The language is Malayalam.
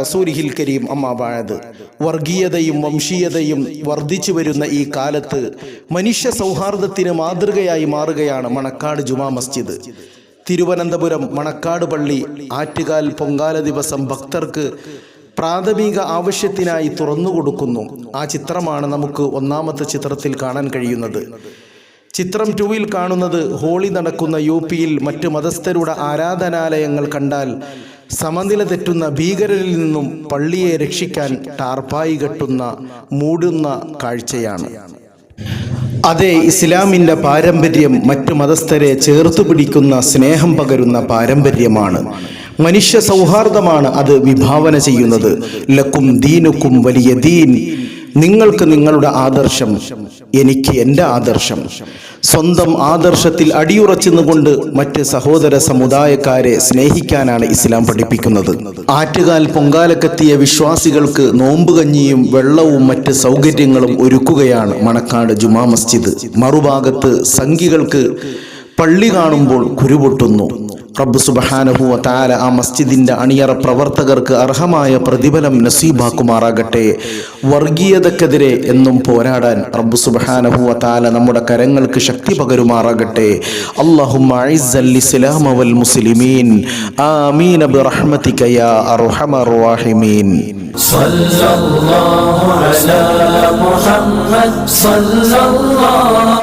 റസൂലിഹിൽ കരീം. അമ്മാബാഴത് വർഗീയതയും വംശീയതയും വർദ്ധിച്ചു വരുന്ന ഈ കാലത്ത് മനുഷ്യ സൗഹാർദ്ദത്തിന് മാതൃകയായി മാറുകയാണ് മണക്കാട് ജുമാ മസ്ജിദ്. തിരുവനന്തപുരം മണക്കാട് പള്ളി ആറ്റുകാൽ പൊങ്കാല ദിവസം ഭക്തർക്ക് പ്രാഥമിക ആവശ്യത്തിനായി തുറന്നുകൊടുക്കുന്നു. ആ ചിത്രമാണ് നമുക്ക് ഒന്നാമത്തെ ചിത്രത്തിൽ കാണാൻ കഴിയുന്നത്. ചിത്രം ടൂവിൽ കാണുന്നത് ഹോളി നടക്കുന്ന യു പിയിൽ മറ്റു മതസ്ഥരുടെ ആരാധനാലയങ്ങൾ കണ്ടാൽ സമനില തെറ്റുന്ന ഭീകരരിൽ നിന്നും പള്ളിയെ രക്ഷിക്കാൻ ടാർപ്പായി കെട്ടുന്ന മൂടുന്ന കാഴ്ചയാണ്. അതെ ഇസ്ലാമിന്റെ പാരമ്പര്യം മറ്റു മതസ്ഥരെ ചേർത്തു പിടിക്കുന്ന സ്നേഹം പകരുന്ന പാരമ്പര്യമാണ്. മനുഷ്യ സൗഹാർദ്ദമാണ് അത് വിഭാവന ചെയ്യുന്നത്. ലക്കും ദീനുക്കും വലിയ ദീൻ നിങ്ങൾക്ക് നിങ്ങളുടെ ആദർശം എനിക്ക് എന്റെ ആദർശം. സ്വന്തം ആദർശത്തിൽ അടിയുറച്ചു നിന്നുകൊണ്ട് മറ്റ് സഹോദര സമുദായക്കാരെ സ്നേഹിക്കാനാണ് ഇസ്ലാം പഠിപ്പിക്കുന്നത്. ആറ്റുകാൽ പൊങ്കാലക്കെത്തിയ വിശ്വാസികൾക്ക് നോമ്പുകഞ്ഞിയും വെള്ളവും മറ്റ് സൗകര്യങ്ങളും ഒരുക്കുകയാണ് മണക്കാട് ജുമാ മസ്ജിദ്. മറുഭാഗത്ത് സംഘികൾക്ക് പള്ളി കാണുമ്പോൾ കുരുപൊട്ടുന്നു. റബ്ബ് സുബഹാനഹു താല ആ മസ്ജിദിന്റെ അണിയറ പ്രവർത്തകർക്ക് അർഹമായ പ്രതിഫലം നസീബാക്കുമാറാകട്ടെ വർഗീയതക്കെതിരെ എന്നും പോരാടാൻ റബ്ബ് സുബഹാനഹു താല നമ്മുടെ കരങ്ങൾക്ക് ശക്തി പകരുമാറാകട്ടെ അല്ലാഹുമ്മ അഇസ്സൽ ഇസ്ലാമ വൽ മുസ്ലിമീൻ ആമീൻ ബിറഹ്മതിക യാ അർഹമർ റഹീമീൻ صلى الله على محمد صلى الله